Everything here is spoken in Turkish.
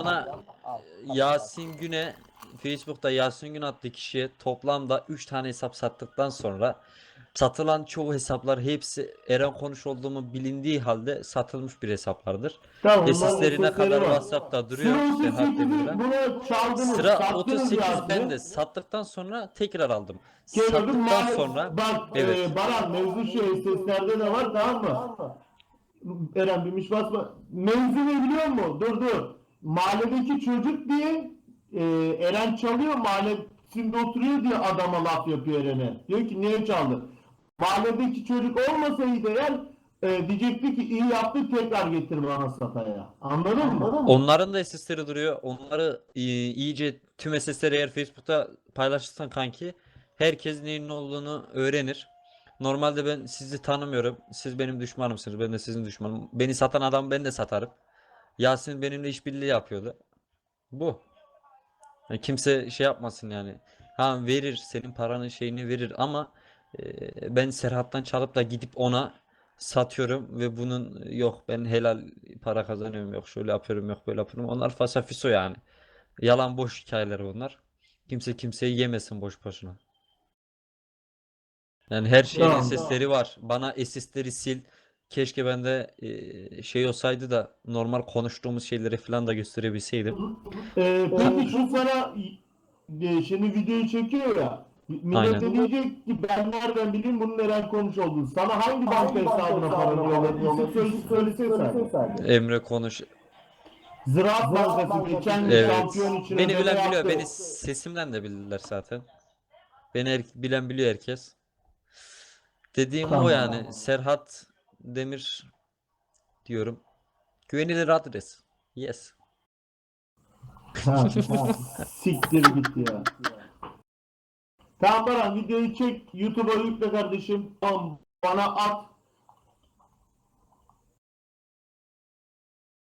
Bana Yasin Güne Facebook'ta Yasin Gün adlı kişiye toplamda 3 tane hesap sattıktan sonra satılan çoğu hesaplar hepsi Eren konuş olduğumu bilindiği halde satılmış bir hesaplardır. Tamam, Tesislerine kadar. WhatsApp'ta duruyor. Sıra Sehat 38'i Demir'den. bunu çaldınız. Sıra sattınız 38 Yasin'i. bende. Sattıktan sonra tekrar aldım. Geliyordu, Sattıktan sonra Bak evet. e, Baran mevzu şu seslerde de var tamam mı? Eren bir miş basma. Mevzu ne biliyor musun? Dur dur. Mahalledeki çocuk diye e, Eren çalıyor mahallesinde oturuyor diye adama laf yapıyor Eren'e. Diyor ki niye çaldı? Mahalledeki çocuk olmasaydı eğer e, diyecekti ki iyi yaptı tekrar getir bana sataya. Anladın mı? Onların da SS'leri duruyor. Onları e, iyice tüm SS'leri eğer Facebook'ta paylaşırsan kanki herkes neyin ne olduğunu öğrenir. Normalde ben sizi tanımıyorum. Siz benim düşmanımsınız. Ben de sizin düşmanım. Beni satan adam ben de satarım. Yasin benimle işbirliği yapıyordu. Bu. Yani kimse şey yapmasın yani. Ha verir senin paranın şeyini verir ama e, ben Serhat'tan çalıp da gidip ona satıyorum ve bunun yok ben helal para kazanıyorum yok şöyle yapıyorum yok böyle yapıyorum. Onlar fasafiso yani. Yalan boş hikayeler bunlar. Kimse kimseyi yemesin boş boşuna. Yani her şeyin Tamam. SS'leri var. Bana SS'leri sil. Keşke bende e, şey olsaydı da normal konuştuğumuz şeyleri falan da gösterebilseydim. Ee, peki şu sana e, şimdi videoyu çekiyor ya. Millet de Aynen. diyecek ki ben nereden bileyim bunun neren konuş olduğunu. Sana hangi banka hesabına para yolladı? İsim söyle, söylesene sadece. Emre konuş. Ziraat Bankası geçen Evet. şampiyon için Beni ödeme bilen biliyor. yaptı. Beni sesimden de bilirler zaten. Beni her- bilen biliyor herkes. Dediğim o yani. Serhat Demir diyorum. Güvenilir adres. Yes. Ha, Siktir git ya. Tamam Baran videoyu çek YouTube'a yükle kardeşim. Tamam bana at.